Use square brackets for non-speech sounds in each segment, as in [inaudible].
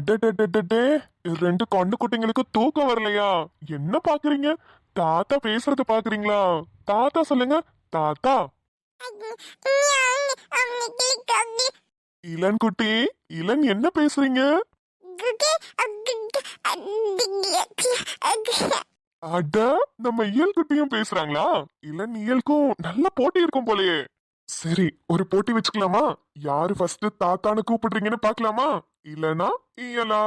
அடடடடடே ரெண்டு கண்ணு குட்டிங்களுக்கு தூக்கம் வரலையா? என்ன பாக்குறீங்க? தாத்தா பேசுறது பாக்குறீங்களா? தாத்தா சொல்லுங்க தாத்தா. இளன் குட்டி இளன் என்ன பேசுறீங்க? அட நம்ம இயல் குட்டியும் பேசுறாங்களா? இளன் இயல்க்கும் நல்ல போட்டி இருக்கும் போலயே. சரி ஒரு போட்டி வச்சுக்கலாமா? யாரு ஃபர்ஸ்ட் தாத்தான்னு கூப்பிடுறீங்கன்னு பார்க்கலாமா? இல்லனா இயலா?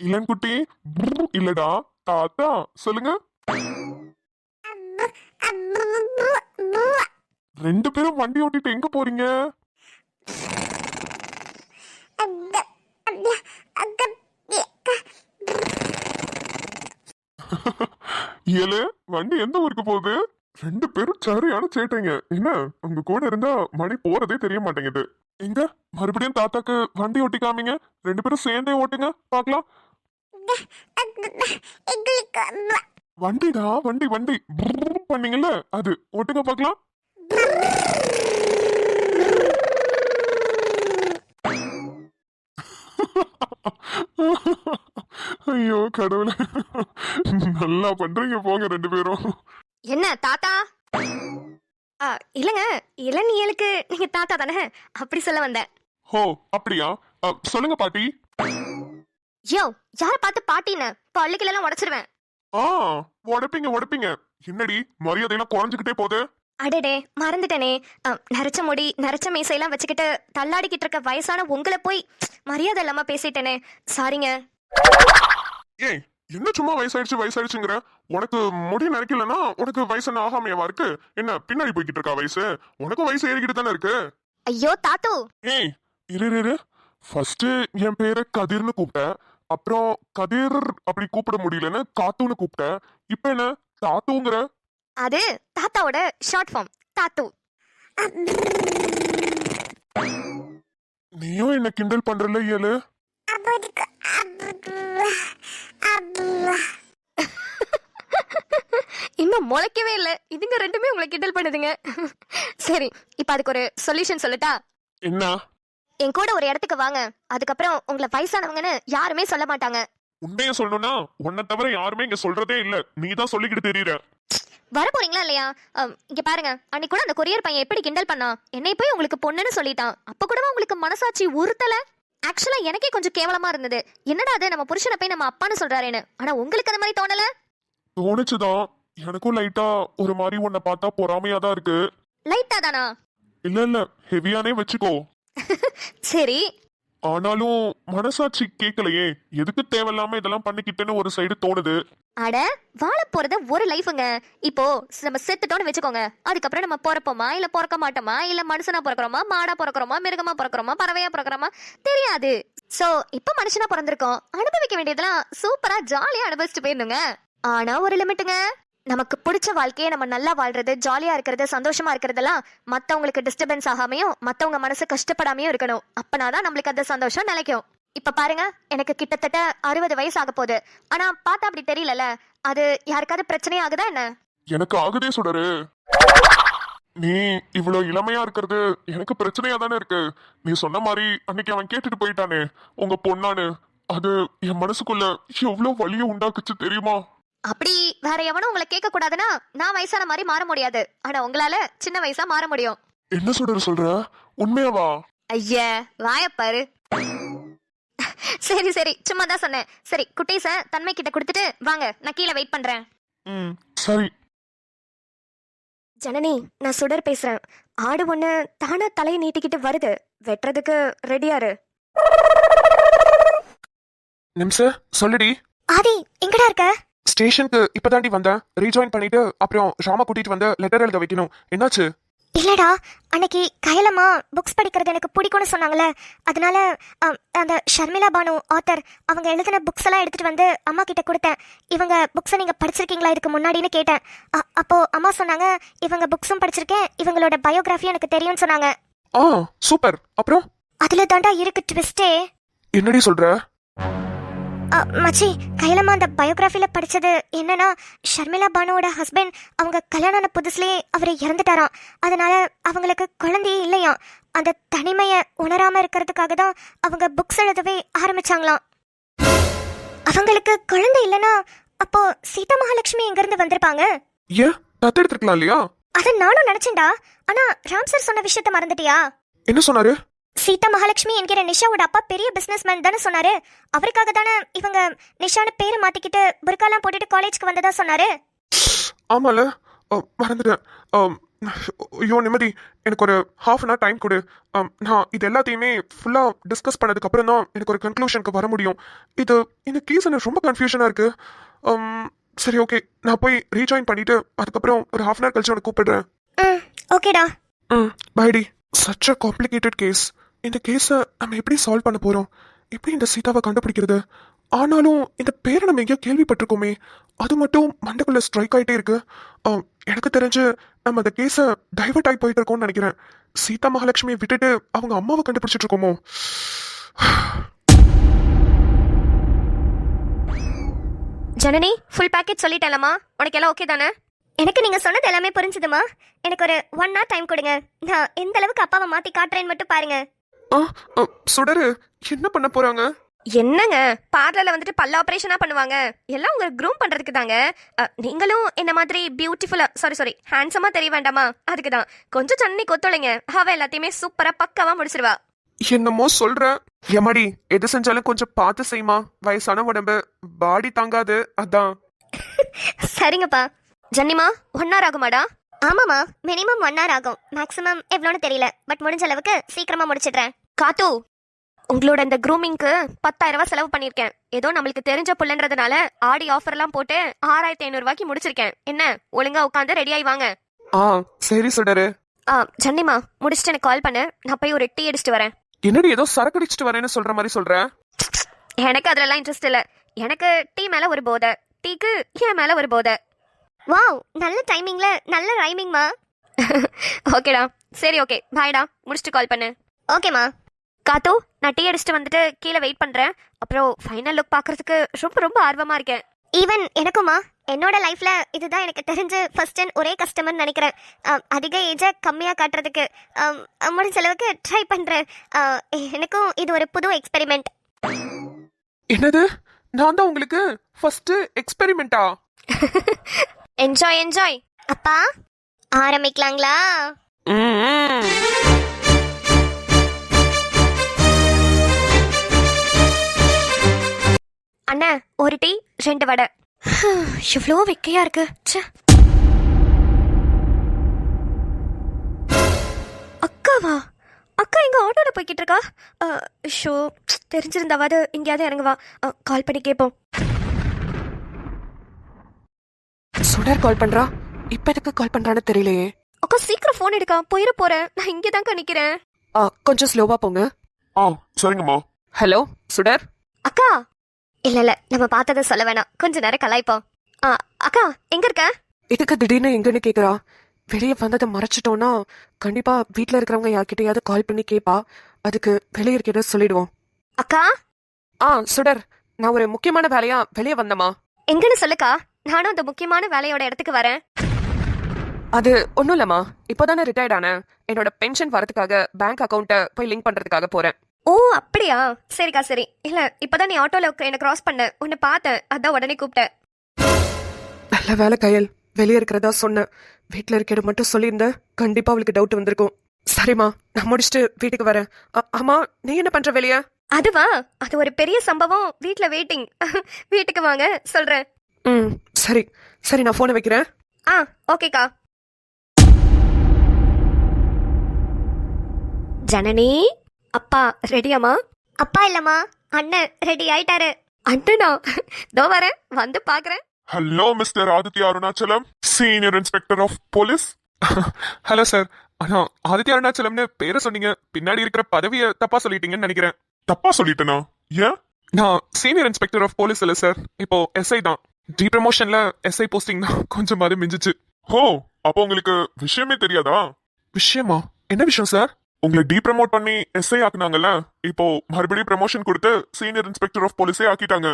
இளன் குட்டி ப்ரு இல்லடா தாத்தா சொல்லுங்க. ரெண்டு பேரும் வண்டி ஓட்டிட்டு எங்க போறீங்க? ஏழு வண்டி எந்த ஊருக்கு போகுது? ரெண்டு பேரும் சரியான சேட்டைங்க. என்ன உங்க கூட இருந்தா மணி போறதே தெரிய மாட்டேங்குது. எங்க மறுபடியும் தாத்தாக்கு வண்டி ஓட்டி காமிங்க ரெண்டு பேரும் சேர்ந்தே ஓட்டுங்க பார்க்கலாம் வண்டிடா வண்டி வண்டி. பண்ணீங்கல்ல அது. ஓட்டுங்க பார்க்கலாம் [laughs] ஐயோ கடவுளே. நல்லா பண்றீங்க போங்க ரெண்டு பேரும். என்ன தாத்தா? இல்லைங்க. இளநியலுக்கு நீங்க தாத்தா தானே? அப்படி சொல்ல வந்தேன். ஹோ அப்படியா? சொல்லுங்க பாட்டி. யோ யார பார்த்து பாட்டின்னு? பள்ளிக்கெல்லாம் உடைச்சிருவேன். ஆ உடப்பீங்க உடப்பீங்க. என்னடி மரியாதையெல்லாம் குறைஞ்சுக்கிட்டே போகுது அடடே மறந்துட்டேனே. நரைச்ச முடி நரைச்ச மீசையெல்லாம் வச்சுக்கிட்டு தள்ளாடிக்கிட்டு இருக்க வயசான உங்களை போய் மரியாதை இல்லாம பேசிட்டேனே. சாரிங்க ஏய் என்ன சும்மா வயசாயிடுச்சு வயசாயிடுச்சுங்கிற? உனக்கு முடி நரைக்கலன்னா உனக்கு வயசு ஆகாமையவா இருக்கு? என்ன பின்னாடி போய்கிட்டு இருக்கா வயசு? உனக்கும் வயசு ஏறிக்கிட்டு தானே இருக்கு? ஐயோ தாத்து! ஏய் இரு இரு, ஃபர்ஸ்ட் என் பேரை கதிர்னு கூப்பிட்டேன். அப்புறம் கதிர் அப்படி கூப்பிட முடியலன்னு காத்துன்னு கூப்பிட்டேன். இப்போ என்ன தாத்துங்கிற? அது தாத்தாவோட ஷார்ட் ஃபார்ம் தாத்து. நீயும் என்ன கிண்டல் பண்றல இயலு இன்னும் முளைக்கவே இல்லை. இதுங்க ரெண்டுமே உங்களை கிண்டல் பண்ணுதுங்க. சரி இப்போ அதுக்கு ஒரு சொல்யூஷன் சொல்லட்டா? என்ன? என் கூட ஒரு இடத்துக்கு வாங்க. அதுக்கப்புறம் உங்களை வயசானவங்கன்னு யாருமே சொல்ல மாட்டாங்க. உண்மைய சொல்லணும்னா உன்னை தவிர யாருமே இங்க சொல்றதே இல்ல. நீ தான் சொல்லிக்கிட்டு தெரியற. வர போறீங்களா இல்லையா? அம், இங்க பாருங்க. அன்னைக்கு கூட அந்த கொரியர் பையன் எப்படி கிண்டல் பண்ணான்? என்னை போய் உங்களுக்கு பொண்ணுன்னு சொல்லிட்டான். அப்ப கூட உங்களுக்கு மனசாட்சி உறுத்தல? ஆக்சுவலா எனக்கே கொஞ்சம் கேவலமா இருந்தது. என்னடா அது நம்ம புருஷனை போய் நம்ம அப்பான்னு சொல்றாரேன்னு. ஆனா உங்களுக்கு அந்த மாதிரி தோணல? தோணுச்சுதான். எனக்கும் லைட்டா ஒரு மாதிரி உன்னை பார்த்தா பொறாமையா தான் இருக்கு. லைட்டா தானா? இல்ல இல்ல. ஹெவியானே வச்சுக்கோ. [laughs] சரி. ஆனாலும் மனசாட்சி கேட்கலையே எதுக்கு தேவையில்லாம இதெல்லாம் பண்ணிக்கிட்டேன்னு ஒரு சைடு தோணுது. அட வாழ போறது ஒரு லைஃபுங்க இப்போ நம்ம செத்துட்டோம்னு வச்சுக்கோங்க. அதுக்கப்புறம் நம்ம பிறப்போமா? இல்ல பிறக்க மாட்டோமா? இல்ல மனுஷனா பிறக்கிறோமா? மாடா பிறக்கிறோமா? மிருகமா பிறக்கிறோமா? பறவையா பிறக்கிறோமா? தெரியாது. சோ இப்போ மனுஷனா பிறந்திருக்கோம். அனுபவிக்க வேண்டியதெல்லாம் சூப்பரா ஜாலியா அனுபவிச்சுட்டு போயிருந்துங்க. ஆனா ஒரு லிமிட்டுங்க நமக்கு பிடிச்ச வாழ்க்கையை நம்ம நல்லா வாழ்றது ஜாலியா இருக்கிறது சந்தோஷமா இருக்கிறதெல்லாம் மத்தவங்களுக்கு டிஸ்டர்பன்ஸ் ஆகாமையும் மத்தவங்க மனசு கஷ்டப்படாமையும் இருக்கணும். அப்பனாதான் நம்மளுக்கு அந்த சந்தோஷம் நிலைக்கும். இப்ப பாருங்க எனக்கு கிட்டத்தட்ட அறுபது வயசு ஆக போகுது. ஆனா பார்த்தா அப்படி தெரியலல. அது யாருக்காவது பிரச்சனை ஆகுதா என்ன? எனக்கு ஆகுதே சுடரு. நீ இவ்வளவு இளமையா இருக்கிறது எனக்கு பிரச்சனையா தானே இருக்கு. நீ சொன்ன மாதிரி அன்னைக்கு அவன் கேட்டுட்டு போயிட்டானே. உங்க பொண்ணானு. அது என் மனசுக்குள்ள எவ்வளவு வழியை உண்டாக்குச்சு தெரியுமா? அப்படி வேற எவனும் உங்களை கேட்க கூடாதுன்னா நான் வயசான மாதிரி மாற முடியாது. ஆனா உங்களால சின்ன வயசா மாற முடியும். என்ன சுடரு சொல்ற? உண்மையாவா? ஐயா வாயப்பாரு சரி சரி சும்மா தான் சொன்னேன். சரி குட்டீஸ தன்மை கிட்ட கொடுத்துட்டு வாங்க நான் கீழே வெயிட் பண்றேன். ம் சரி. ஜனனி நான் சுடர் பேசுறேன். ஆடு ஒண்ணு தானா தலையை நீட்டிக்கிட்டு வருது. வெட்டுறதுக்கு ரெடியாரு நிம்ச சொல்லுடி. ஆதி எங்கடா இருக்க? ஸ்டேஷனுக்கு இப்பதாண்டி வந்தேன். ரீஜாயின் பண்ணிட்டு அப்புறம் ராமா கூட்டிட்டு வந்து லெட்டர் எழுத வைக்கணும். என்னாச்சு? இல்லடா அன்னைக்கு கையலம்மா புக்ஸ் படிக்கிறது எனக்கு பிடிக்கும்னு சொன்னாங்களே அதனால அந்த ஷர்மிளா பானு ஆத்தர் அவங்க எழுதின புக்ஸ் எல்லாம் எடுத்துட்டு வந்து அம்மா கிட்ட கொடுத்தேன். இவங்க புக்ஸை நீங்க படிச்சிருக்கீங்களா இதுக்கு முன்னாடின்னு கேட்டேன். அப்போ அம்மா சொன்னாங்க இவங்க புக்ஸும் படிச்சிருக்கேன். இவங்களோட பயோகிராஃபி எனக்கு தெரியும்னு சொன்னாங்க. ஆ சூப்பர் அப்புறம்? அதுல தாண்டா இருக்கு ட்விஸ்டே என்னடி சொல்ற? மச்சி கைலம்மா அந்த பயோகிராஃபில படிச்சது என்னன்னா ஷர்மிளா பானுவோட ஹஸ்பண்ட் அவங்க கல்யாணம் புதுசுலயே அவர் இறந்துட்டாராம். அதனால அவங்களுக்கு குழந்தையே இல்லையாம். அந்த தனிமையை உணராம இருக்கிறதுக்காக தான் அவங்க புக்ஸ் எழுதவே ஆரம்பிச்சாங்களாம். அவங்களுக்கு குழந்தை இல்லைன்னா அப்போ சீதா மகாலட்சுமி எங்கிருந்து வந்திருப்பாங்க? ஏன் தத்தெடுத்துருக்கலாம் இல்லையா? அதை நானும் நினைச்சேன்டா. ஆனா ராம் சார் சொன்ன விஷயத்த மறந்துட்டியா? என்ன சொன்னாரு? சீதா மகாலட்சுமி என்கிற நிஷாவோட அப்பா பெரிய பிசினஸ் மேன் தானே சொன்னாரு. அவருக்காக தானே இவங்க நிஷான்னு பேரை மாத்திக்கிட்டு புர்காலாம் போட்டுட்டு காலேஜ்க்கு வந்ததா சொன்னாரு? ஆமால. மறந்துட்டேன். ஐயோ நிம்மதி எனக்கு ஒரு ஹாஃப் அன் ஹவர் டைம் கொடு. நான் இது எல்லாத்தையுமே ஃபுல்லாக டிஸ்கஸ் பண்ணதுக்கு அப்புறம் தான் எனக்கு ஒரு கன்க்ளூஷனுக்கு வர முடியும். இது இந்த கேஸ் எனக்கு ரொம்ப கன்ஃபியூஷனாக இருக்கு. அம், சரி ஓகே நான் போய் ரீஜாயின் பண்ணிட்டு அதுக்கப்புறம் ஒரு ஹாஃப் அன் ஹவர் கழிச்சு உனக்கு கூப்பிடுறேன். ஓகேடா ம் பைடி சச் அ காம்ப்ளிகேட்டட் கேஸ் இந்த கேஸை நம்ம எப்படி சால்வ் பண்ண போகிறோம் எப்படி இந்த சீதாவை கண்டுபிடிக்கிறது? ஆனாலும் இந்த பேரை நம்ம எங்கேயோ கேள்விப்பட்டிருக்கோமே. அது மட்டும் மண்டைக்குள்ள ஸ்ட்ரைக் ஆகிட்டே இருக்கு. எனக்கு தெரிஞ்சு நம்ம அந்த கேஸை டைவர்ட் ஆகி போயிட்டு இருக்கோம்னு நினைக்கிறேன். சீதா மகாலட்சுமியை விட்டுட்டு அவங்க அம்மாவை கண்டுபிடிச்சிட்டு இருக்கோமோ? ஜனனி ஃபுல் பேக்கேஜ் சொல்லிட்டேலம்மா. உனக்கு எல்லாம் ஓகே தானே? எனக்கு நீங்க சொன்னது எல்லாமே புரிஞ்சுதுமா? எனக்கு ஒரு ஒன் ஹவர் டைம் கொடுங்க. நான் எந்த அளவுக்கு அப்பாவை மாத்தி காட்டுறேன்னு மட்டும் பாருங்க. ஆ ஆ, சுடரு. என்ன பண்ண போறாங்க? என்னங்க? பார்லர்ல வந்துட்டு பல்ல ஆபரேஷனா பண்ணுவாங்க. எல்லாம் உங்க க்ரூம் பண்றதுக்கு தாங்க. அ, நீங்களும் என்ன மாதிரி பியூட்டிஃபுல்லா சாரி சாரி ஹேண்ட்ஸமா தெரிய வேண்டாமா? அதுக்கு தான். கொஞ்சம் தண்ணி கொத்துளைங்க அவ எல்லாத்தையுமே சூப்பரா பக்காவா முடிச்சிருவா. என்னமோ சொல்ற. எமடி எது செஞ்சாலும் கொஞ்சம் பார்த்து செய்யுமா வயசான உடம்பு பாடி தாங்காது. அதான். [laughs] சரிங்கப்பா. ஜன்னிமா ஒன் ஹவர் ஆகுமாடா? ஆமாமா மினிமம் ஒன் ஹவர் ஆகும். மேக்ஸிமம் எவ்வளோன்னு தெரியல. பட் முடிஞ்ச அளவுக்கு சீக்கிரமா முடிச்சிடுறேன். காத்து உங்களோட இந்த க்ரூமிங்க்கு பத்தாயிரம் ரூபாய் செலவு பண்ணிருக்கேன் ஏதோ நம்மளுக்கு தெரிஞ்ச புள்ளன்றதுனால ஆடி ஆஃபர்லாம் போட்டு ஆறாயிரத்தி ஐநூறு ரூபாய்க்கு முடிச்சிருக்கேன். என்ன ஒழுங்கா உட்காந்து ரெடி ஆகி வாங்க. ஆ சரி சுடரு. ஆ ஜன்னிமா முடிச்சுட்டு எனக்கு கால் பண்ணு. நான் போய் ஒரு டீ அடிச்சிட்டு வரேன். என்னடி ஏதோ சரக்கு அடிச்சிட்டு வரேன்னு சொல்ற மாதிரி சொல்ற? எனக்கு அதுலலாம் இன்ட்ரெஸ்ட் இல்ல. எனக்கு டீ மேல ஒரு போதை. டீக்கு என் மேல ஒரு போதை? வாவ் நல்ல டைமிங்ல நல்ல ரைமிங்மா [laughs] ஓகேடா. சரி ஓகே. பாய்டா முடிச்சுட்டு கால் பண்ணு. ஓகேமா காத்து நான் டீ அடிச்சுட்டு வந்துட்டு கீழே வெயிட் பண்றேன். அப்புறம் ஃபைனல் லுக் பார்க்கறதுக்கு ரொம்ப ரொம்ப ஆர்வமா இருக்கேன். ஈவன் எனக்குமா என்னோட லைஃப்ல இதுதான் எனக்கு தெரிஞ்ச ஃபர்ஸ்ட் அண்ட் ஒரே கஸ்டமர் நினைக்கிறேன். அதிக ஏஜை கம்மியா காட்டுறதுக்கு. முடிஞ்ச அளவுக்கு ட்ரை பண்றேன். அ, எனக்கும் இது ஒரு புது எக்ஸ்பெரிமெண்ட் என்னது? நான் தான் உங்களுக்கு ஃபர்ஸ்ட் எக்ஸ்பெரிமெண்டா என்ஜாய் என்ஜாய் அப்பா ஆரம்பிக்கலாங்களா? அண்ணா ஒரு டீ ரெண்டு வடை. [sighs] இவ்வளோ வெக்கையா இருக்கு. ச்சே. அக்காவா? அக்கா எங்க ஆட்டோல போய்கிட்டு இருக்கா? ஷோ தெரிஞ்சிருந்தாவது எங்கேயாவது இறங்குவா கால் பண்ணி கேட்போம் சுடர் கால் பண்றா? இப்ப எதுக்கு கால் பண்றான்னு தெரியலையே. அக்கா சீக்கிரம் ஃபோன் எடுக்கா. போயிட போறேன். நான் இங்கே தான்க்கா நிக்கிறேன். ஆ, கொஞ்சம் ஸ்லோவா போங்க. ஆ சரிங்கம்மா. ஹலோ சுடர்? அக்கா இல்ல இல்ல நம்ம பார்த்ததை சொல்ல வேணாம். கொஞ்ச நேரம் கலாய்ப்போம். ஆ, அக்கா எங்க இருக்க? எதுக்கு திடீர்னு எங்கன்னு கேக்குறா? வெளியே வந்ததை மறைச்சிட்டோம்னா கண்டிப்பா வீட்ல இருக்கிறவங்க யார்கிட்டயாவது கால் பண்ணி கேப்பா. அதுக்கு வெளியே இருக்கிறத சொல்லிடுவோம். அக்கா? ஆ சுடர். நான் ஒரு முக்கியமான வேலையா வெளியே வந்தமா எங்கன்னு சொல்லுக்கா? நானும் அந்த முக்கியமான வேலையோட இடத்துக்கு வரேன். அது ஒன்றும் இல்லம்மா. இப்போதானே ரிட்டையர்ட் ஆனேன். என்னோட பென்ஷன் வரதுக்காக பேங்க் அக்கௌண்ட்டை போய் லிங்க் பண்றதுக்காக போறேன். ஓ அப்படியா? சரிக்கா சரி. இல்ல இப்பதான் நீ ஆட்டோல என்ன கிராஸ் பண்ண. உன்னை பார்த்தேன். அதான் உடனே கூப்பிட்டேன். நல்ல வேலை கையல். வெளியே இருக்கிறதா சொன்னேன் வீட்ல இருக்கிறது மட்டும் சொல்லியிருந்தேன் கண்டிப்பா அவளுக்கு டவுட் வந்திருக்கும். சரிம்மா நான் முடிச்சுட்டு வீட்டுக்கு வரேன். ஆமா நீ என்ன பண்ற வெளியே? அதுவா? அது ஒரு பெரிய சம்பவம். வீட்ல வெயிட்டிங் [laughs] வீட்டுக்கு வாங்க சொல்றேன். ம் சரி. சரி நான் போனை வைக்கிறேன். ஆ ஓகேக்கா. ஜனனி? அப்பா ரெடியாமா அப்பா இல்லம்மா அண்ணன் ரெடி ஆயிட்டாரு. அண்ணனா? தோ வரேன் வந்து பாக்குறேன். Hello mister Aditya Arunachalam senior inspector of police hello sir ஆனா ஆதித்ய அருணாச்சலம்னு பேரை சொன்னீங்க. பின்னாடி இருக்கிற பதவியை தப்பா சொல்லிட்டீங்கன்னு நினைக்கிறேன். தப்பா சொல்லிட்டேனா? ஏன்? நான் சீனியர் இன்ஸ்பெக்டர் ஆஃப் போலீஸ் இல்ல சார் இப்போ எஸ்ஐ தான். டி ப்ரமோஷன்ல எஸ்ஐ போஸ்டிங் தான் கொஞ்சம் அது மிஞ்சிச்சு. ஹோ அப்போ உங்களுக்கு விஷயமே தெரியாதா? விஷயமா? என்ன விஷயம் சார் உங்களை டீ ப்ரமோட் பண்ணி எஸ்ஐ ஆக்குனாங்கல்ல இப்போ மறுபடியும் ப்ரமோஷன் கொடுத்து சீனியர் இன்ஸ்பெக்டர் ஆஃப் போலீஸே ஆக்கிட்டாங்க.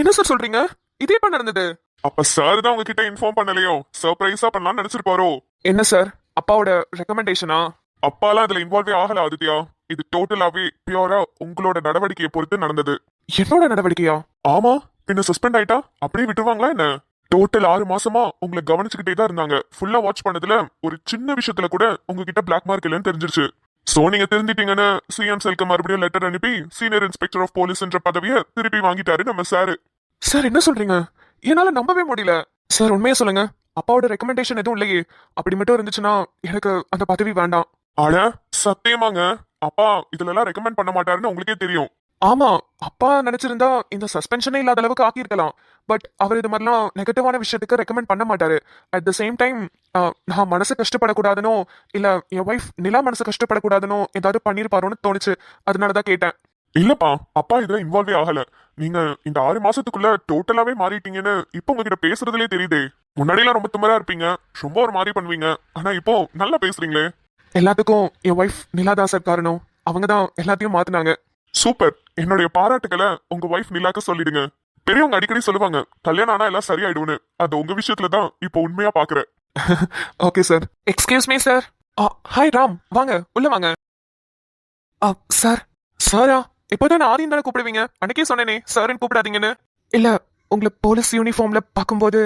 என்ன சார் சொல்றீங்க? இது எப்ப நடந்தது. அப்ப சார் தான் உங்ககிட்ட இன்ஃபார்ம் பண்ணலையோ? சர்ப்ரைஸா பண்ணலாம்னு நினைச்சிருப்பாரோ? என்ன சார் அப்பாவோட ரெக்கமெண்டேஷனா அப்பாலாம் அதுல இன்வால்வே ஆகல ஆதித்யா. இது டோட்டலாவே பியூரா உங்களோட நடவடிக்கையை பொறுத்து நடந்தது. என்னோட நடவடிக்கையா? ஆமா பின்ன சஸ்பெண்ட் ஆயிட்டா? அப்படியே விட்டுருவாங்களா என்ன? டோட்டல் ஆறு மாசமா உங்களை கவனிச்சுக்கிட்டே தான் இருந்தாங்க. ஃபுல்லா வாட்ச் பண்ணதுல ஒரு சின்ன விஷயத்துல கூட உங்ககிட்ட பிளாக் மார்க் இல்லைன்னு தெரிஞ்சிருச்சு. சோ நீங்க தெரிஞ்சிட்டீங்கன்னு சிஎம் செல்க்கு மறுபடியும் லெட்டர் அனுப்பி சீனியர் இன்ஸ்பெக்டர் ஆஃப் போலீஸ் என்ற பதவியை திருப்பி வாங்கிட்டாரு நம்ம சாரு சார் என்ன சொல்றீங்க? என்னால நம்பவே முடியல. சார் உண்மையா சொல்லுங்க. அப்பாவோட ரெக்கமெண்டேஷன் எதுவும் இல்லையே. அப்படி மட்டும் இருந்துச்சுன்னா எனக்கு அந்த பதவி வேண்டாம். அட சத்தியமாங்க. அப்பா இதுல எல்லாம் ரெக்கமெண்ட் பண்ண மாட்டாருன்னு உங்களுக்கே தெரியும். ஆமா அப்பா நினைச்சிருந்தா இந்த சஸ்பென்ஷனே இல்லாத அளவுக்கு ஆக்கியிருக்கலாம். பட் அவர் இது மாதிரிலாம் நெகட்டிவான விஷயத்துக்கு ரெக்கமெண்ட் பண்ண மாட்டாரு. அட் த சேம் டைம் நான் மனசு கஷ்டப்படக்கூடாதுனோ இல்ல என் ஒய்ஃப் நிலா மனசு கஷ்டப்படக்கூடாதுனோ ஏதாவது பண்ணிருப்பாரோன்னு தோணுச்சு. அதனாலதான் கேட்டேன். இல்லப்பா அப்பா இதுல இன்வால்வே ஆகல. நீங்க இந்த ஆறு மாசத்துக்குள்ள டோட்டலாவே மாறிட்டீங்கன்னு இப்போ உங்ககிட்ட பேசுறதுலே தெரியுதே. முன்னாடிலாம் ரொம்ப திமிரா இருப்பீங்க. ரொம்ப ஒரு மாதிரி பண்ணுவீங்க. ஆனா இப்போ நல்லா பேசுறீங்களே. எல்லாத்துக்கும் என் ஒய்ஃப் நிலாதாசர் காரணம். அவங்க தான் எல்லாத்தையும் மாத்தினாங்க. சூப்பர். என்னுடைய பாராட்டுக்களை உங்க ஒய்ஃப் நிலாக்கு சொல்லிடுங்க. பெரியவங்க அடிக்கடி சொல்லுவாங்க கல்யாணம் ஆனா எல்லாம் சரியாயிடும்னு. அது உங்க விஷயத்துல தான் இப்போ உண்மையா பாக்குறேன். Okay sir excuse me sir hi Ram வாங்க உள்ள வாங்க. சார் சாரா இப்போதான் ஆதியம் தானே கூப்பிடுவீங்க? அன்னைக்கே சொன்னேனே சார்னு கூப்பிடாதீங்கன்னு. இல்ல உங்களை போலீஸ் யூனிஃபார்ம்ல பார்க்கும்போது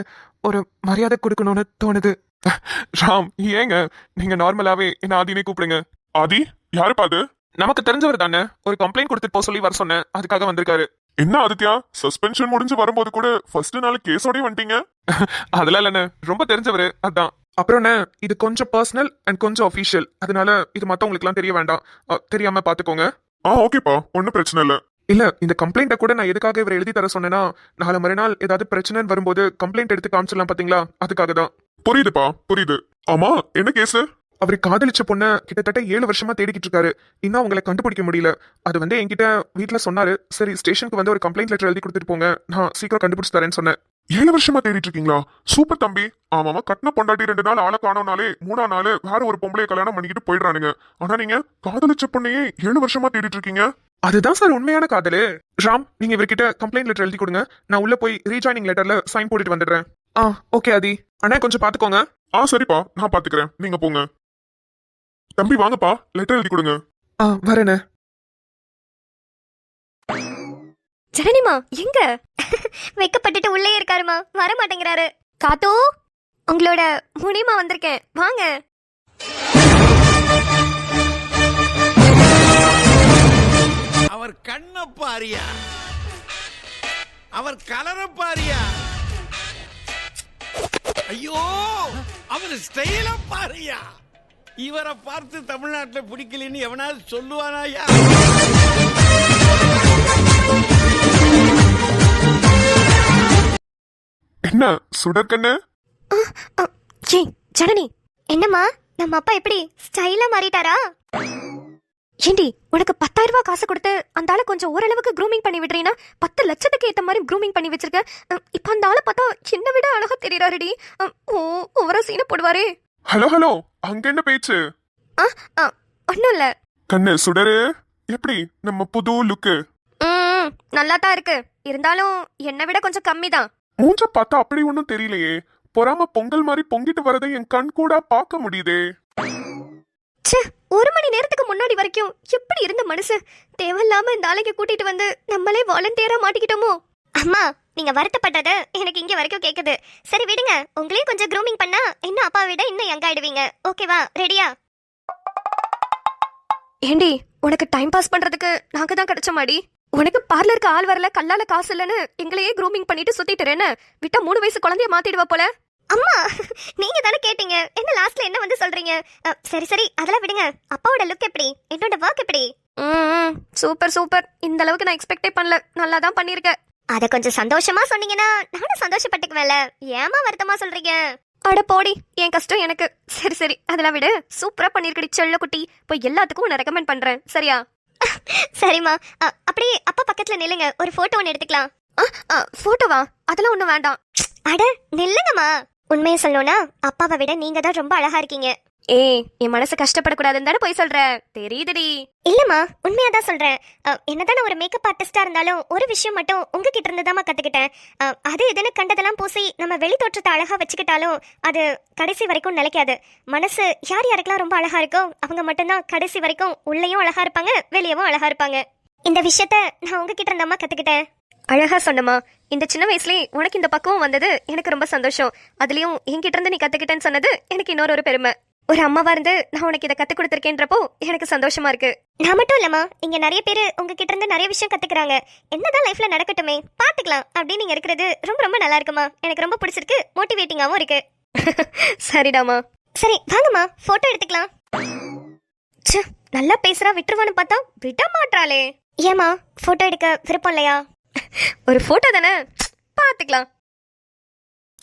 ஒரு மரியாதை கொடுக்கணும்னு தோணுது. [laughs] ராம் ஏங்க நீங்க நார்மலாவே என்ன ஆதினே கூப்பிடுங்க. ஆதி யாருப்பா அது? நமக்கு தெரிஞ்சவர் தானே? ஒரு கம்ப்ளைண்ட் கொடுத்துட்டு போக சொல்லி வர சொன்னேன். அதுக்காக வந்திருக்காரு. என்ன ஆதித்யா? சஸ்பென்ஷன் முடிஞ்சு வரும்போது கூட ஃபர்ஸ்ட் நாள் கேஸோடய வந்துட்டீங்க? [laughs] அதெல்லாம் இல்லைண்ணே. ரொம்ப தெரிஞ்சவர். அதான். அப்புறம் என்ன? இது கொஞ்சம் பர்சனல் அண்ட் கொஞ்சம் அஃபீஷியல் அதனால இது மத்தவங்களுக்குலாம் தெரிய வேண்டாம். அ, தெரியாம பாத்துக்கோங்க. ஆ ஓகேப்பா. ஒன்னும் பிரச்சனை இல்ல. இல்ல இந்த கம்ப்ளைண்ட்டை கூட நான் எதுக்காக இவர் எழுதி தர சொன்னேன்னா நாளை மறுநாள் ஏதாவது பிரச்சனைன்னு வரும்போது கம்ப்ளைண்ட் எடுத்து காமிச்சிடலாம் பாத்தீங்களா? அதுக்காக தான். புரியுதுப்பா. புரியுது. ஆமா என்ன கேஸ்? அவர் காதலிச்ச பொண்ண கிட்டத்தட்ட ஏழு வருஷமா தேடிக்கிட்டு இருக்காரு. இன்னும் அவங்கள கண்டுபிடிக்க முடியல. அது வந்து என்கிட்ட வீட்ல சொன்னாரு. சரி ஸ்டேஷனுக்கு வந்து ஒரு கம்ப்ளைண்ட் லெட்டர் எழுதி கொடுத்துட்டு போங்க. நான் சீக்கிரம் கண்டுபிடிச்சு தரேன்னு சொன்னேன். ஏழு வருஷமா தேடிட்டு இருக்கீங்களா? சூப்பர் தம்பி. ஆமாமா கட்டின பொண்டாட்டி ரெண்டு நாள் ஆளை காணோம்னாலே மூணா நாள் வேற ஒரு பொம்பளைய கல்யாணம் பண்ணிக்கிட்டு போயிடுறானுங்க. ஆனா நீங்க காதலிச்ச பொண்ணையே ஏழு வருஷமா தேடிட்டு இருக்கீங்க? அதுதான் சார் உண்மையான காதலு. ராம் நீங்க இவர்கிட்ட கம்ப்ளைண்ட் லெட்டர் எழுதி கொடுங்க. நான் உள்ள போய் ரீஜாயினிங் லெட்டர்ல சைன் போட்டுட்டு வந்துடுறேன். ஆ ஓகே ஆதி. அண்ணா கொஞ்சம் பாத்துக்கோங்க. ஆ சரிப்பா. நான் பாத்துக்கிறேன். நீங்க போங்க. தம்பி வாங்கப்பா. லெட்டர் எழுதி கொடுங்க. ஆ வரேண்ணே ஜனனிமா எங்க? வெக்கப்பட்டுட்டு உள்ளே இருக்காருமா வர மாட்டேங்கிறாரு காத்து உங்களோட முனிமா வந்திருக்கேன். வாங்க. அவர் கண்ண பாரியா? அவர் கலர பாரியா? ஐயோ அவர் ஸ்டைல பாரியா? இவரை பார்த்து தமிழ்நாட்டுல பிடிக்கலன்னு எவனாவது சொல்லுவானாயா என்ன சுடற்கண்ணு? ஜி ஜனனி என்னம்மா? நம்ம அப்பா எப்படி ஸ்டைலா மாறிட்டாரா? ஏண்டி உனக்கு பத்தாயிரம் ரூபாய் காசு கொடுத்து அந்த ஆளை கொஞ்சம் ஓரளவுக்கு க்ரூமிங் பண்ணி விடுறீன்னா பத்து லட்சத்துக்கு ஏத்த மாதிரி க்ரூமிங் பண்ணி வச்சிருக்க. இப்ப அந்த ஆளை பார்த்தா சின்ன விட அழகா தெரியறாருடி. ஓ ஒவ்வொரு சீனை போடுவாரே ஹலோ ஹலோ அங்க என்ன பேச்சு? ஒன்றும் இல்ல. கண்ணு சுடரு. எப்படி நம்ம புது லுக்கு ம் நல்லா தான் இருக்கு. இருந்தாலும் என்னை விட கொஞ்சம் கம்மி தான் மூஞ்ச பார்த்தா அப்படி ஒன்றும் தெரியலையே. பொறாம பொங்கல் மாதிரி பொங்கிட்டு வரதை என் கண் கூட பார்க்க முடியுதே. ச்சே ஒரு மணி நேரத்துக்கு முன்னாடி வரைக்கும் எப்படி இருந்த மனுஷன் தேவையில்லாம இந்த ஆளைக்கு கூட்டிட்டு வந்து நம்மளே வாலண்டியரா மாட்டிக்கிட்டோமோ? அம்மா நீங்க வருத்தப்பட்டது எனக்கு இங்க வரைக்கும் கேக்குது. சரி விடுங்க. உங்களையும் கொஞ்சம் க்ரூமிங் பண்ணா இன்னும் அப்பா விட இன்னும் யங் ஆயிடுவீங்க. ஓகேவா ரெடியா ஏண்டி உனக்கு டைம் பாஸ் பண்றதுக்கு நாங்க தான் கிடைச்ச மாடி உனக்கு பார்லருக்கு ஆள் வரல கல்லால காசு இல்லைன்னு எங்களையே க்ரூமிங் பண்ணிட்டு சுத்திட்டுறேன்னு விட்டா மூணு வயசு குழந்தைய மாத்திடுவா போல? அம்மா நீங்க தானே கேட்டீங்க. என்ன லாஸ்ட்ல என்ன வந்து சொல்றீங்க? சரி சரி அதெல்லாம் விடுங்க. அப்பாவோட லுக் எப்படி? என்னோட ஒர்க் எப்படி? ம் சூப்பர் சூப்பர் இந்த அளவுக்கு நான் எக்ஸ்பெக்டே பண்ணல. நல்லா தான் பண்ணிருக்க அத கொஞ்சம் சந்தோஷமா சொன்னீங்கன்னா நானும் சந்தோஷப்பட்டுக்குவேன்ல. ஏமா வருத்தமா சொல்றீங்க? அட போடி என் கஷ்டம் எனக்கு. சரி சரி. அதெல்லாம் விடு. சூப்பரா பண்ணிருக்கடி செல்ல குட்டி. போய் எல்லாத்துக்கும் உன்னை ரெக்கமெண்ட் பண்றேன். சரியா? சரிம்மா. அப்படியே அப்பா பக்கத்துல நில்லுங்க. ஒரு போட்டோ ஒன்று எடுத்துக்கலாம். போட்டோவா அதெல்லாம் ஒன்றும் வேண்டாம். அட நில்லுங்கம்மா. உண்மையை சொல்லணும்னா அப்பாவை விட நீங்க தான் ரொம்ப அழகா இருக்கீங்க. ஏய் என் மனசு கஷ்டப்படக்கூடாதுன்னு தானே போய் சொல்ற? தெரியுதுடி. இல்லம்மா உண்மையா தான் சொல்றேன். அஹ், என்னதான் நான் ஒரு மேக்கப் ஆர்டிஸ்டா இருந்தாலும் ஒரு விஷயம் மட்டும் உங்ககிட்ட இருந்து தான் கத்துக்கிட்டேன். அஹ், அது இதுன்னு கண்டதெல்லாம் பூசி நம்ம வெளி தோற்றத்தை அழகா வச்சுக்கிட்டாலும் அது கடைசி வரைக்கும் நிலைக்காது மனசு யார் யாருக்கெல்லாம் ரொம்ப அழகா இருக்கோ அவங்க மட்டும்தான் கடைசி வரைக்கும் உள்ளேயும் அழகா இருப்பாங்க வெளியவும் அழகா இருப்பாங்க. இந்த விஷயத்த நான் உங்ககிட்ட இருந்தாமா கத்துக்கிட்டேன். அழகா சொன்னமா இந்த சின்ன வயசுலயே உனக்கு இந்த பக்குவம் வந்தது எனக்கு ரொம்ப சந்தோஷம். அதுலயும் என்கிட்ட இருந்து நீ கத்துக்கிட்டேன்னு சொன்னது எனக்கு இன்னொரு ஒரு பெருமை. ஒரு அம்மாவா இருந்து நான் உனக்கு இதை கத்து கொடுத்துருக்கேன்றப்போ எனக்கு சந்தோஷமா இருக்கு. நான் மட்டும் இல்லம்மா இங்க நிறைய பேர் உங்ககிட்ட இருந்து நிறைய விஷயம் கத்துக்கிறாங்க. என்னதான் லைஃப்ல நடக்கட்டுமே பாத்துக்கலாம். அப்படின்னு நீங்க இருக்கிறது ரொம்ப ரொம்ப நல்லா இருக்குமா? எனக்கு ரொம்ப பிடிச்சிருக்கு மோட்டிவேட்டிங்காவும் இருக்கு. [laughs] சரிடாமா சரி வாங்கம்மா போட்டோ எடுத்துக்கலாம். நல்லா பேசுறா விட்டுருவான்னு பார்த்தா விட மாட்டாளே ஏமா போட்டோ எடுக்க விருப்பம் இல்லையா? ஒரு போட்டோ தானே? பாத்துக்கலாம்.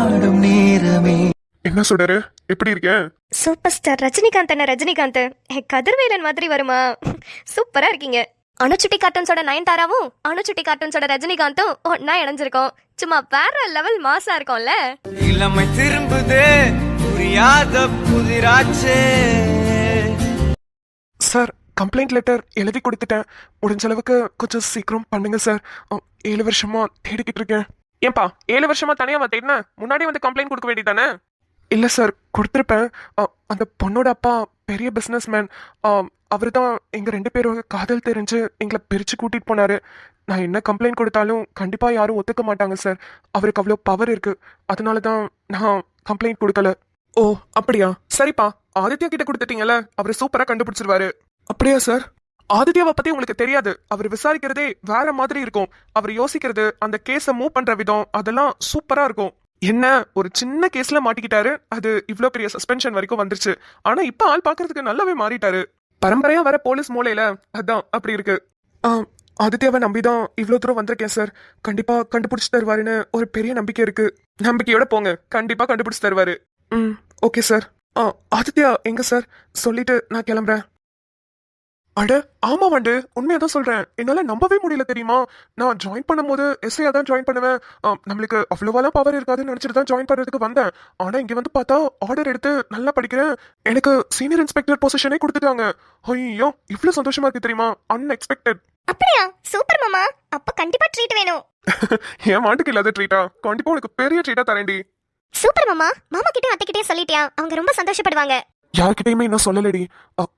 நீராடும் நேரமே. என்ன சுடரு எப்படி இருக்க சூப்பர் ஸ்டார் ரஜினிகாந்த் என்ன ரஜினிகாந்த். கதிர்வேலன் மாதிரி வருமா? சூப்பரா இருக்கீங்க. அணுச்சுட்டி கார்ட்டூன்ஸோட நயன்தாராவும் அணுச்சுட்டி கார்ட்டூன்ஸோட ரஜினிகாந்தும் ஒன்னா இணைஞ்சிருக்கோம். சும்மா வேற லெவல் மாசா இருக்கும்ல. இளமை திரும்புதே புரியாத புதிராச்சே. சார் கம்ப்ளைண்ட் லெட்டர் எழுதி கொடுத்துட்டேன். முடிஞ்ச அளவுக்கு கொஞ்சம் சீக்கிரம் பண்ணுங்க சார் ஏழு வருஷமா தேடிக்கிட்டு இருக்கேன். ஏன்பா ஏழு வருஷமா தனியா தேடின முன்னாடி வந்து கம்ப்ளைண்ட் கொடுக்க வேண்டியதானே இல்லை சார் கொடுத்துருப்பேன். அந்த பொண்ணோட அப்பா பெரிய பிஸ்னஸ் மேன் அவர் தான் எங்கள் ரெண்டு பேரோட காதல் தெரிஞ்சு எங்களை பிரித்து கூட்டிகிட்டு போனாரு. நான் என்ன கம்ப்ளைண்ட் கொடுத்தாலும் கண்டிப்பாக யாரும் ஒத்துக்க மாட்டாங்க சார் அவருக்கு அவ்வளோ பவர் இருக்குது அதனால தான் நான் கம்ப்ளைண்ட் கொடுக்கல. ஓ அப்படியா? சரிப்பா. ஆதித்யா கிட்ட கொடுத்துட்டீங்கல்ல அவர் சூப்பராக கண்டுபிடிச்சிருவாரு. அப்படியா சார் ஆதித்யாவை பத்தி உங்களுக்கு தெரியாது. அவர் விசாரிக்கிறதே வேற மாதிரி இருக்கும். அவர் யோசிக்கிறது அந்த கேஸை மூவ் பண்ற விதம் அதெல்லாம் சூப்பரா இருக்கும். என்ன ஒரு சின்ன கேஸ்ல மாட்டிக்கிட்டாரு. அது இவ்வளோ பெரிய சஸ்பென்ஷன் வரைக்கும் வந்துருச்சு. ஆனா இப்ப ஆள் பாக்குறதுக்கு நல்லாவே மாறிட்டாரு. பரம்பரையா வர போலீஸ் மூலையில அதான் அப்படி இருக்கு. ஆ, ஆதித்யாவை நம்பிதான் இவ்வளோ தூரம் வந்திருக்கேன் சார் கண்டிப்பா கண்டுபிடிச்சு தருவாருன்னு ஒரு பெரிய நம்பிக்கை இருக்கு. நம்பிக்கையோட போங்க. கண்டிப்பா கண்டுபிடிச்சு தருவாரு. ம் ஓகே சார் ஆ ஆதித்யா எங்க சார் சொல்லிட்டு நான் கிளம்புறேன். அட ஆமா வண்டு. உண்மையா தான் சொல்றேன். என்னால நம்பவே முடியல தெரியுமா? நான் ஜாயின் பண்ணும்போது எஸ்ஐயா தான் ஜாயின் பண்ணுவேன். நம்மளுக்கு அவ்வளோவாலாம் பவர் இருக்காதுன்னு நினைச்சிட்டு தான் ஜாயின் பண்றதுக்கு வந்தேன். ஆனா இங்க வந்து பார்த்தா ஆர்டர் எடுத்து நல்லா படிக்கிறேன். எனக்கு சீனியர் இன்ஸ்பெக்டர் பொசிஷனே கொடுத்துட்டாங்க. ஐயோ இவ்வளவு சந்தோஷமா இருக்கு தெரியுமா? அன்எக்ஸ்பெக்டட் அப்படியா? சூப்பர் மாமா. அப்ப கண்டிப்பா ட்ரீட் வேணும். [laughs] என் மாட்டுக்கு இல்லாத ட்ரீட்டா கண்டிப்பா உனக்கு பெரிய ட்ரீட்டா தரேன்டி. சூப்பர் மாமா. மாமா கிட்ட அத்தை கிட்டே சொல்லிட்டியா? அவங்க ரொம்ப சந்தோஷப்படுவாங்க. யார்கிட்டயுமே இன்னும் சொல்லலடி.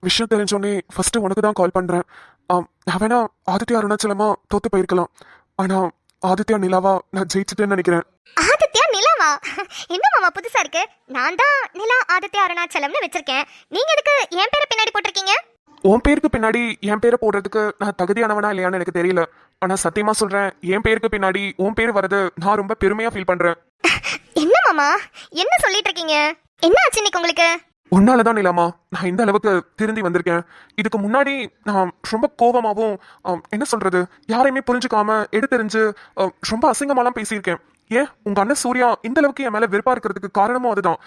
விஷயம் தெரிஞ்சோடனே ஃபர்ஸ்ட் உனக்கு தான் கால் நான் வேணா ஆதித்யா அருணாச்சலமா தோத்து போயிருக்கலாம். ஆனா ஆதித்யா நிலாவா நான் ஜெயிச்சிட்டேன்னு நினைக்கிறேன். ஆதித்யா நிலாவா? என்ன மாமா புதுசா இருக்கு? நான் தான் நிலா ஆதித்யா அருணாச்சலம்னு வச்சிருக்கேன். நீங்க எதுக்கு என் பேரை பின்னாடி போட்டிருக்கீங்க? உன் பேருக்கு பின்னாடி என் பேரை போடுறதுக்கு நான் தகுதியானவனா இல்லையான்னு எனக்கு தெரியல. ஆனா சத்தியமா சொல்றேன் என் பேருக்கு பின்னாடி உன் பேர் வரது நான் ரொம்ப பெருமையா ஃபீல் பண்றேன். என்ன மாமா? என்ன சொல்லிட்டு இருக்கீங்க? என்ன ஆச்சு இன்னைக்கு உங்களுக்கு? உன்னால தான் நிலாமா? நான் இந்த அளவுக்கு திருந்தி வந்திருக்கேன். இதுக்கு முன்னாடி நான் ரொம்ப கோபமாகவும் என்ன சொல்றது? யாரையுமே புரிஞ்சுக்காம எடுத்தெறிஞ்சு ரொம்ப அசிங்கமாலாம் பேசியிருக்கேன். ஏன்? உங்க அண்ணன் சூர்யா இந்த அளவுக்கு என் மேல வெறுப்பா இருக்கிறதுக்கு காரணமும் அதுதான்.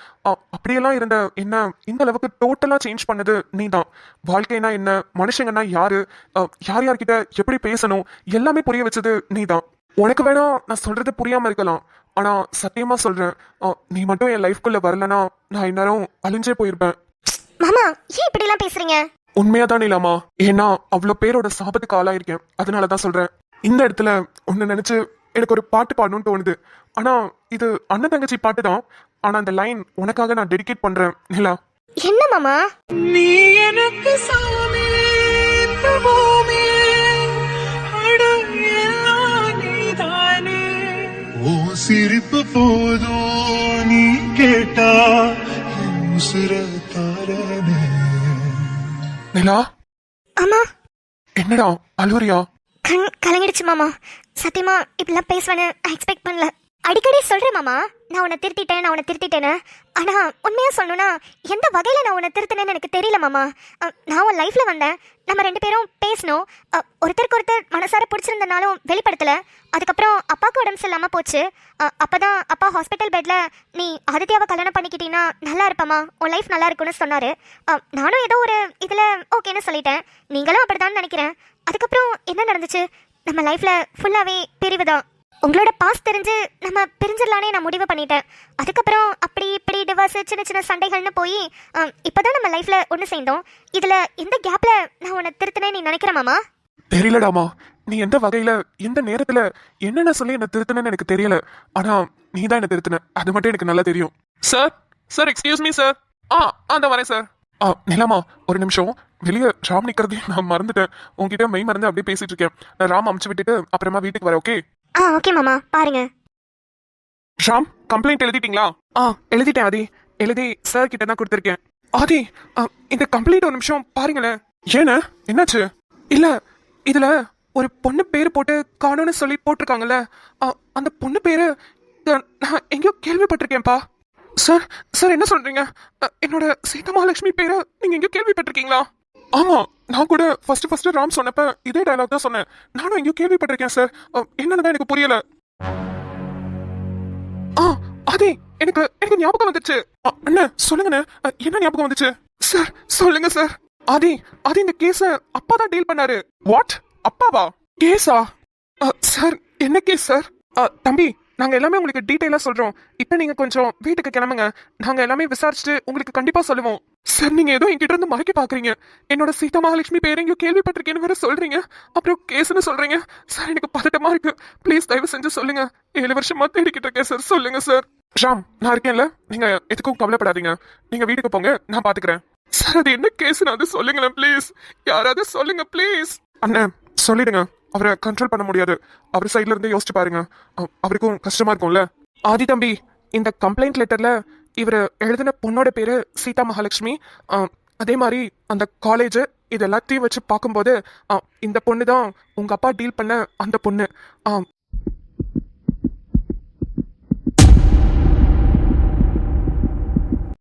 அப்படியெல்லாம் இருந்த என்ன இந்த அளவுக்கு டோட்டலா சேஞ்ச் பண்ணது நீ தான் வாழ்க்கைனா என்ன? மனுஷங்கன்னா யாரு? யார் யார்கிட்ட எப்படி பேசணும்? எல்லாமே புரிய வச்சது நீ தான் உனக்கு வேணா நான் சொல்றது புரியாம இருக்கலாம். ஆனா சத்தியமா சொல்றேன். நீ மட்டும் என் லைஃப்குள்ள வரலனா நான் இந்நேரம் அழிஞ்சே போயிருப்பேன். மாமா ஏன் இப்படி எல்லாம் பேசுறீங்க? உண்மையா தான் இல்லாமா ஏன்னா அவ்வளோ பேரோட சாபத்துக்கு ஆளாயிருக்கேன். அதனால தான் சொல்றேன். இந்த இடத்துல ஒன்னு நினைச்சு எனக்கு ஒரு பாட்டு பாடணும்னு தோணுது. ஆனா இது அண்ணன் தங்கச்சி பாட்டு தான். ஆனா அந்த லைன் உனக்காக நான் டெடிகேட் பண்றேன் நிலா. என்ன மாமா? நீ எனக்கு சாமி பூமி சிரிப்பு போதும் நீ கேட்டா நிலா அம்மா. என்னடா அழுவுறியா? கண் கலங்கிடுச்சு மாமா. சத்தியமா இப்படிலாம் பேசுவேன்னு எக்ஸ்பெக்ட் பண்ணல. அடிக்கடி சொல்றேன் மாமா. நான் உன்னை திருத்திட்டேன் நான் உன்னை திருத்திட்டேன்னு. ஆனால் உண்மையாக சொல்லணும்னா எந்த வகையில் நான் உன்னை திருத்தினேன்னு எனக்கு தெரியல மாமா. நான் உன் லைஃப்பில் வந்தேன். நம்ம ரெண்டு பேரும் பேசணும். ஒருத்தருக்கு ஒருத்தர் மனசார பிடிச்சிருந்தனாலும் வெளிப்படுத்தலை. அதுக்கப்புறம் அப்பாவுக்கு உடம்பு சரியில்லாமல் போச்சு. அப்போ தான் அப்பா ஹாஸ்பிட்டல் பெட்டில் நீ ஆதித்யாவை கல்யாணம் பண்ணிக்கிட்டீங்கன்னா நல்லா இருப்பமா உன் லைஃப் நல்லா இருக்கும்னு சொன்னார். நானும் ஏதோ ஒரு இதில் ஓகேன்னு சொல்லிட்டேன். நீங்களும் அப்படிதான் நினைக்கிறேன். அதுக்கப்புறம் என்ன நடந்துச்சு? நம்ம லைஃப்பில் ஃபுல்லாகவே பிரிவு தான். உங்களோட பாஸ் தெரிஞ்சு நம்ம பிரிஞ்சிடலானே நான் முடிவு பண்ணிட்டேன். அதுக்கப்புறம் அப்படி இப்படி டிவோர்ஸ் சின்ன சின்ன சண்டைகள்னு போய் அம், இப்பதான் நம்ம லைஃப்ல ஒன்று சேர்ந்தோம். இதுல எந்த கேப்ல நான் உன்னை திருத்தினே நீ நினைக்கிற மாமா? தெரியலடாமா நீ எந்த வகையில எந்த நேரத்துல என்னென்ன சொல்லி என்ன திருத்தினு எனக்கு தெரியல. ஆனா நீ தான் என்ன திருத்தின. அது மட்டும் எனக்கு நல்லா தெரியும். Sir sir excuse me sir ஆ அந்த வரேன் சார் ஆ நிலமா ஒரு நிமிஷம். வெளியே ராம் நிக்கிறதே நான் மறந்துட்டேன். உன்கிட்ட மெய் மறந்து அப்படியே பேசிட்டு இருக்கேன். நான் ராம் அமுச்சு விட்டுட்டு அப்புறமா வீட்டுக்கு வரேன் ஓகே ஆ ஓகே மாமா. பாருங்க. ஷாம் கம்ப்ளைண்ட் எழுதிட்டீங்களா? ஆ எழுதிட்டேன் ஆதி. எழுதி சார் கிட்ட தான் கொடுத்துருக்கேன். ஆதி ஆ, இந்த கம்ப்ளைண்ட் ஒரு நிமிஷம் பாருங்களேன். ஏன்னு? என்னாச்சு? இல்ல இதுல ஒரு பொண்ணு பேர் போட்டு காணும்னு சொல்லி போட்டிருக்காங்கல்ல. அந்த பொண்ணு பேரு நான் எங்கேயோ கேள்விப்பட்டிருக்கேன்ப்பா. சார் சார் என்ன சொல்றீங்க? என்னோட சீதா மகாலட்சுமி பேரை நீங்க எங்கேயோ கேள்விப்பட்டிருக்கீங்களா? ஆமா நான் கூட ஃபர்ஸ்ட் ஃபர்ஸ்ட் ராம் சொன்னப்ப இதே டயலாக் தான் சொன்னேன். நானும் எங்கேயோ கேள்விப்பட்டிருக்கேன் சார் என்னன்னு எனக்கு புரியல. ஆ அதே எனக்கு எனக்கு ஞாபகம் வந்துச்சு. அண்ணா சொல்லுங்கண்ணே. என்ன ஞாபகம் வந்துச்சு? சார் சொல்லுங்க சார் ஆதி ஆதி இந்த கேஸ அப்பா தான் டீல் பண்ணாரு. வாட் அப்பாவா? கேஸா சார் என்ன கேஸ் சார் தம்பி நாங்கள் எல்லாமே உங்களுக்கு டீட்டெயிலாக சொல்கிறோம் இப்போ நீங்கள் கொஞ்சம் வீட்டுக்கு கிளம்புங்க. நாங்கள் எல்லாமே விசாரிச்சுட்டு உங்களுக்கு கண்டிப்பாக சொல்லுவோம். சார் நீங்கள் ஏதோ என்கிட்ட இருந்து மறைக்க பார்க்குறீங்க என்னோட சீதா மகாலட்சுமி பேர் எங்கேயோ கேள்விப்பட்டிருக்கேன்னு வேற சொல்கிறீங்க அப்புறம் கேஸ்னு சொல்கிறீங்க சார் எனக்கு பதட்டமாக இருக்கு. ப்ளீஸ் தயவு செஞ்சு சொல்லுங்க. ஏழு வருஷமாக தேடிக்கிட்டு இருக்கேன் சார். சொல்லுங்க சார். ஷாம் நான் இருக்கேன்ல. நீங்கள் எதுக்கும் கவலைப்படாதீங்க. நீங்கள் வீட்டுக்கு போங்க. நான் பார்த்துக்கிறேன் சார் அது என்ன கேஸ்னு அது சொல்லுங்களேன் ப்ளீஸ் யாராவது சொல்லுங்க ப்ளீஸ் அண்ணன் சொல்லிடுங்க. அவரை கண்ட்ரோல் பண்ண முடியாது. அவர் சைட்ல இருந்து யோசிச்சு பாருங்க. அவருக்கும் கஷ்டமா இருக்கும்ல. ஆதி தம்பி இந்த கம்ப்ளைண்ட் லெட்டர்ல இவர் எழுதின பொண்ணோட பேரு சீதா மகாலட்சுமி. அதே மாதிரி அந்த காலேஜ் இது எல்லாத்தையும் வச்சு பார்க்கும்போது இந்த பொண்ணு தான் உங்க அப்பா டீல் பண்ண அந்த பொண்ணு. ஆ,